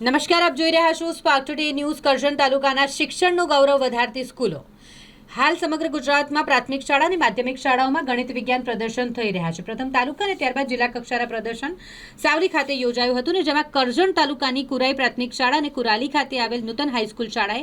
નમસ્કાર આપ જોઈ રહ્યા છો સ્પાર્ક ટુડે ન્યૂઝ કરજણ તાલુકાના શિક્ષણનું ગૌરવ વધારતી સ્કૂલો. હાલ સમગ્ર ગુજરાતમાં પ્રાથમિક શાળા અને માધ્યમિક શાળાઓમાં ગણિત વિજ્ઞાન પ્રદર્શન થઈ રહ્યા છે. પ્રથમ તાલુકા અને ત્યારબાદ જિલ્લા કક્ષાના પ્રદર્શન સાવલી ખાતે યોજાયું હતું ને જેમાં કરજણ તાલુકાની કુરાઈ પ્રાથમિક શાળા અને કુરાલી ખાતે આવેલ નૂતન હાઈસ્કૂલ શાળાએ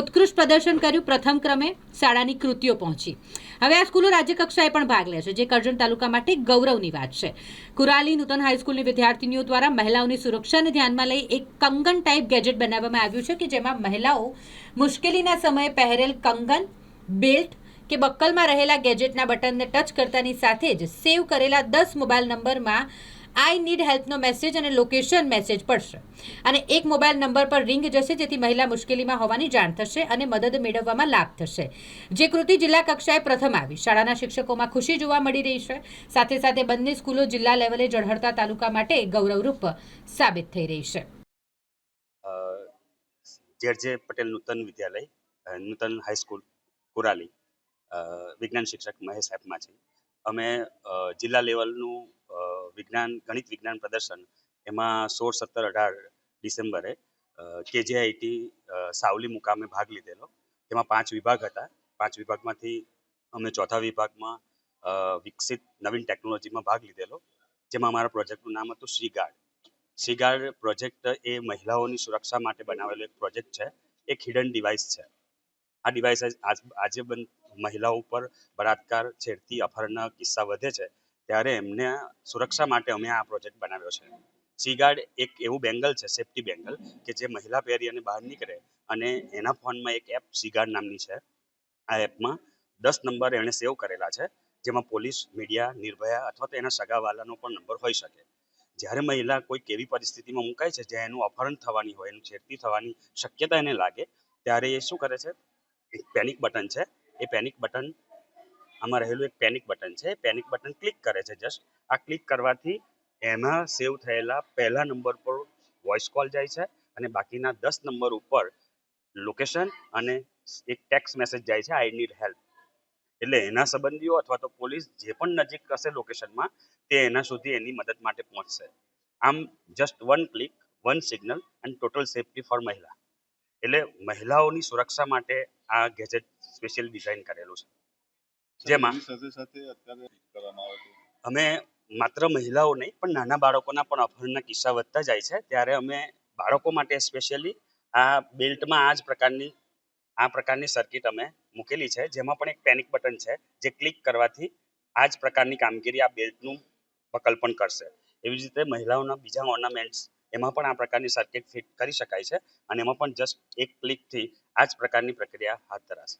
ઉત્કૃષ્ટ પ્રદર્શન કર્યું. પ્રથમ ક્રમે શાળાની કૃતિઓ પહોંચી. હવે આ સ્કૂલો રાજ્ય કક્ષાએ પણ ભાગ લે છે જે કરજણ તાલુકા માટે ગૌરવની વાત છે. કુરાલી નૂતન હાઈસ્કૂલની વિદ્યાર્થીનીઓ દ્વારા મહિલાઓની સુરક્ષાને ધ્યાનમાં લઈ એક કંગન ટાઈપ ગેજેટ બનાવવામાં આવ્યું છે કે જેમાં મહિલાઓ મુશ્કેલીના સમયે પહેરેલ કંગન બેલ્ટ કે બક્કલમાં રહેલા ગેજેટના બટનને ટચ કરતાની સાથે જ સેવ કરેલા દસ મોબાઈલ નંબરમાં આઈ નીડ હેલ્પનો મેસેજ અને લોકેશન મેસેજ પડશે. અને એક મોબાઈલ નંબર પર રિંગ જશે, જેથી મહિલા મુશ્કેલીમાં હોવાની જાણ થશે અને મદદ મેળવવામાં લાભ થશે. જે કૃતિ જિલ્લા કક્ષાએ પ્રથમ આવી. શાળાના શિક્ષકોમાં ખુશી જોવા મળી રહી છે. સાથે સાથે બંને સ્કૂલો જિલ્લા લેવલે જળહળતા તાલુકા માટે ગૌરવરૂપ સાબિત થઈ રહી છે. જેર જે પટેલ નૂતન વિદ્યાલય નૂતન હાઈસ્કૂલ કુરાલી વિજ્ઞાન શિક્ષક મહેશ એપમાં છે. અમે જિલ્લા લેવલનું વિજ્ઞાન, ગણિત વિજ્ઞાન પ્રદર્શન એમાં સોળ, સત્તર, અઢાર ડિસેમ્બરે કેજીઆઈટી સાવલી મુકામે ભાગ લીધેલો. તેમાં પાંચ વિભાગ હતા. પાંચ વિભાગમાંથી અમે ચોથા વિભાગમાં વિકસિત નવીન ટેકનોલોજીમાં ભાગ લીધેલો, જેમાં અમારા પ્રોજેક્ટનું નામ હતું શ્રી ગાર્ડ પ્રોજેક્ટ એ મહિલાઓની સુરક્ષા માટે બનાવેલો એક પ્રોજેક્ટ છે. એક હિડન ડિવાઇસ છે. આ ડિવાઇસ આજે મહિલાઓ ઉપર બળાત્કાર, છેડતી, અફરના કિસ્સા વધે છે, ત્યારે એમને સુરક્ષા માટે અમે આ પ્રોજેક્ટ બનાવ્યો છે. સી ગાર્ડ એક એવું બેંગલ છે સેફટી બેંગલ કે જે મહિલા પહેરી અને બહાર નીકળે, અને એના ફોનમાં એક એપ સી ગાર્ડ નામની છે. આ એપમાં દસ નંબર એણે સેવ કરેલા છે, જેમાં પોલીસ મીડિયા નિર્ભયા અથવા તો એના સગાવાલાનો પણ નંબર હોઈ શકે. જ્યારે મહિલા કોઈ એવી પરિસ્થિતિમાં મુકાય છે, જ્યાં એનું અપહરણ થવાની હોય, એનું છેડતી થવાની શક્યતા એને લાગે, ત્યારે એ શું કરે છે? એક પેનિક બટન છે. એ પેનિક બટન આમાં રહેલું એક પેનિક બટન છે. પેનિક બટન ક્લિક કરે છે જસ્ટ આ ક્લિક કરવાથી એમાં સેવ થયેલા પહેલા નંબર પર વોઇસ કોલ જાય છે અને બાકીના દસ નંબર ઉપર લોકેશન અને એક ટેક્સ્ટ મેસેજ જાય છે આઈ નીડ હેલ્પ એટલે એના સંબંધીઓ અથવા તો પોલીસ જે પણ નજીક હશે લોકેશનમાં તે એના સુધી એની મદદ માટે પહોંચશે. આમ just one click one signal and total safety for મહિલા. એટલે મહિલાઓની સુરક્ષા માટે આ ગેજેટ સ્પેશિયલ ડિઝાઇન કરેલું છે. જેમાં અમે માત્ર મહિલાઓ નહીં પણ નાના બાળકોના પણ અપહરણના કિસ્સા વધતા જાય છે. ત્યારે અમે બાળકો માટે સ્પેશિયલી આ બેલ્ટમાં આ જ પ્રકારની આ પ્રકારની સર્કિટ અમે મૂકેલી છે. જેમાં પણ એક પેનિક બટન છે જે ક્લિક કરવાથી આ જ પ્રકારની કામગીરી આ બેલ્ટનું વકલ્પન કરશે. એવી જ રીતે મહિલાઓના બીજા ઓર્નામેન્ટ્સ એમાં પણ આ પ્રકારની સર્કિટ ફિટ કરી શકાય છે અને એમાં પણ જસ્ટ એક ક્લિકથી આ જ પ્રકારની પ્રક્રિયા હાથ ધરાશે.